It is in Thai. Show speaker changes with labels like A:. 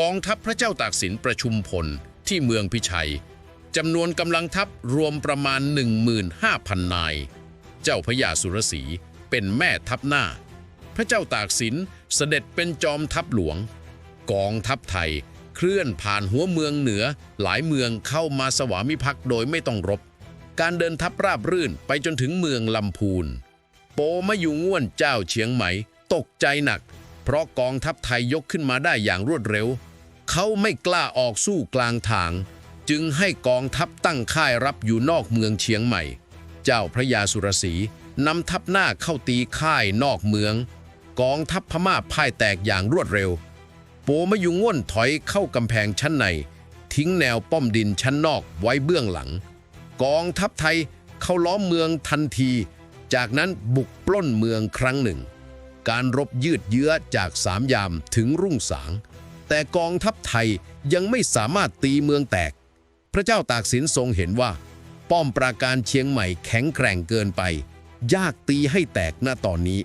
A: กองทัพพระเจ้าตากสินประชุมพลที่เมืองพิชัยจำนวนกำลังทัพรวมประมาณ 15,000 นาย เจ้าพระยาสุรสีเป็นแม่ทัพหน้า พระเจ้าตากสินเสด็จเป็นจอมทัพหลวง กองทัพไทยเคลื่อนผ่านหัวเมืองเหนือหลายเมืองเข้ามาสวามิภักดิ์โดยไม่ต้องรบ การเดินทัพราบรื่นไปจนถึงเมืองลำพูน โปมะยุง่วนเจ้าเชียงใหม่ตกใจหนัก เพราะกองทัพไทยยกขึ้นมาได้อย่างรวดเร็ว เขาไม่กล้าออกสู้กลางทาง จึงให้กองทัพตั้งค่ายรับอยู่นอกเมืองเชียงใหม่ เจ้าพระยาสุรสีนำทัพหน้าเข้าตีค่ายนอกเมือง กองทัพพม่าพ่ายแตกอย่างรวดเร็ว โปมยุง่วนถอยเข้ากำแพงชั้นใน ทิ้งแนวป้อมดินชั้นนอกไว้เบื้องหลัง กองทัพไทยเข้าล้อมเมืองทันที จากนั้นบุกปล้นเมืองครั้งหนึ่ง การรบยืดเยื้อจากสามยามถึงรุ่งสาง แต่กองทัพไทยยังไม่สามารถตีเมืองแตก พระเจ้าตากสินทรงเห็นว่า ป้อมปราการเชียงใหม่แข็งแกร่งเกินไป ยากตีให้แตกณตอนนี้